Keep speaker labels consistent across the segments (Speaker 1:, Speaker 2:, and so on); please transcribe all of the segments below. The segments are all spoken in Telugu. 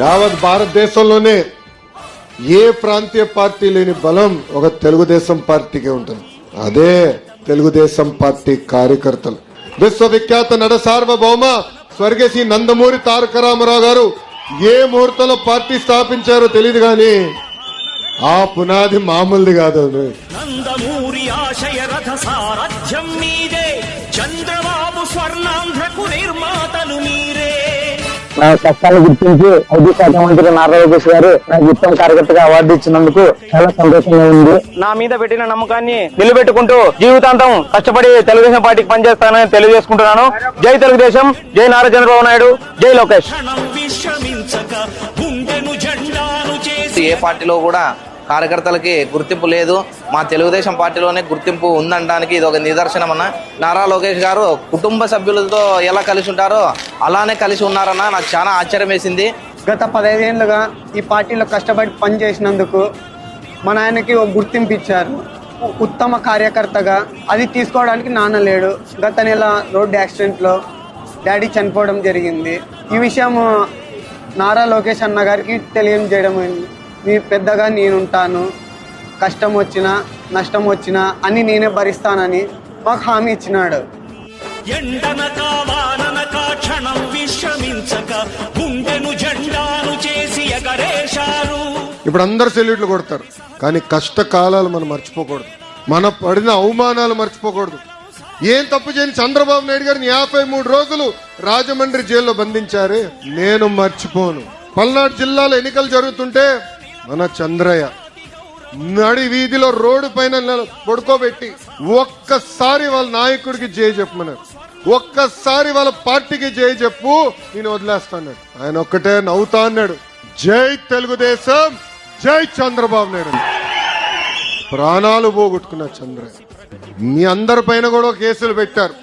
Speaker 1: యావత్ భారతదేశంలోనే ఏ ప్రాంతీయ పార్టీ లేని బలం ఒక తెలుగుదేశం పార్టీకి ఉంటుంది. అదే తెలుగుదేశం పార్టీ కార్యకర్తలు. విశ్వవిఖ్యాత నడ సార్వభౌమ స్వర్గశ్రీ నందమూరి తారక రామారావు గారు ఏ ముహూర్తంలో పార్టీ స్థాపించారో తెలియదు గాని ఆ పునాది మామూలుది కాదు
Speaker 2: నందమూరి ఆశయ రథ సారథ్యం మీదే చంద్రబాబు స్వర్ణం
Speaker 3: నా కష్టాలు గుర్తించి ఐటీ శాఖ మంత్రి నారా లోకేష్ గారు నాకు ఉత్తమ కార్యకర్తగా అవార్డు ఇచ్చినందుకు చాలా సంతోషంగా ఉంది.
Speaker 4: నా మీద పెట్టిన నమ్మకాన్ని నిలబెట్టుకుంటూ జీవితాంతం కష్టపడి తెలుగుదేశం పార్టీకి పనిచేస్తానని తెలియజేసుకుంటున్నాను. జై తెలుగుదేశం జై నారా చంద్రబాబు నాయుడు జై లోకేష్.
Speaker 5: ఏ పార్టీలో కూడా కార్యకర్తలకి గుర్తింపు లేదు. మా తెలుగుదేశం పార్టీలోనే గుర్తింపు ఉందనడానికి ఇది ఒక నిదర్శనం అన్న నారా లోకేష్ గారు కుటుంబ సభ్యులతో ఎలా కలిసి ఉంటారో అలానే కలిసి ఉన్నారన్న నాకు చాలా ఆశ్చర్యం వేసింది
Speaker 6: గత పదహైదేళ్ళుగా ఈ పార్టీలో కష్టపడి పనిచేసినందుకు మన ఆయనకి ఒక గుర్తింపు ఇచ్చారు. ఉత్తమ కార్యకర్తగా అది తీసుకోవడానికి నాన్న లేడు. గత నెల రోడ్డు యాక్సిడెంట్లో డాడీ చనిపోవడం జరిగింది. ఈ విషయం నారా లోకేష్ అన్న గారికి తెలియజేయడం మీ పెద్దగా నేనుంటాను కష్టం వచ్చినా నష్టం వచ్చినా అన్ని నేనే భరిస్తానని మాకు హామీ ఇచ్చినాడు.
Speaker 2: ఎండనక వాననక క్షణం విశ్రమించక గుండెను జెండాను చేసి ఎగరేశారు.
Speaker 1: ఇప్పుడు అందరు సెల్యూట్లు కొడతారు కానీ కష్టకాలాలు మనం మర్చిపోకూడదు. మన పడిన అవమానాలు మర్చిపోకూడదు. ఏం తప్పు చేయని చంద్రబాబు నాయుడు గారిని యాభై మూడు రోజులు రాజమండ్రి జైల్లో బంధించారే నేను మర్చిపోను. పల్నాడు జిల్లాలో ఎన్నికలు జరుగుతుంటే మన చంద్రయ్య నడి వీధిలో రోడ్డు పైన పడుకోబెట్టి ఒక్కసారి వాళ్ళ నాయకుడికి జై చెప్పమన్నారు ఒక్కసారి వాళ్ళ పార్టీకి జై చెప్పు నేను వదిలేస్తాడు ఆయన ఒక్కటే నవ్వుతా అన్నాడు. జై తెలుగుదేశం జై చంద్రబాబు నాయుడు. ప్రాణాలు పోగొట్టుకున్న చంద్రయ్య. మీ అందరి పైన కూడా కేసులు పెట్టారు.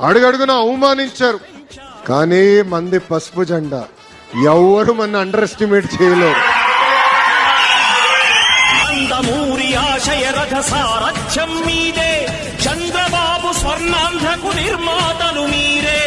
Speaker 1: అడుగడుగున అవమానించారు. కానీ మంది పసుపు జెండా ఎవరు మన అండర్ ఎస్టిమేట్ చేయలేరు.
Speaker 2: నందమూరి ఆశయ రథ సారథ్యం మీదే. చంద్రబాబు స్వర్ణాంధకు నిర్మాతలు మీరే.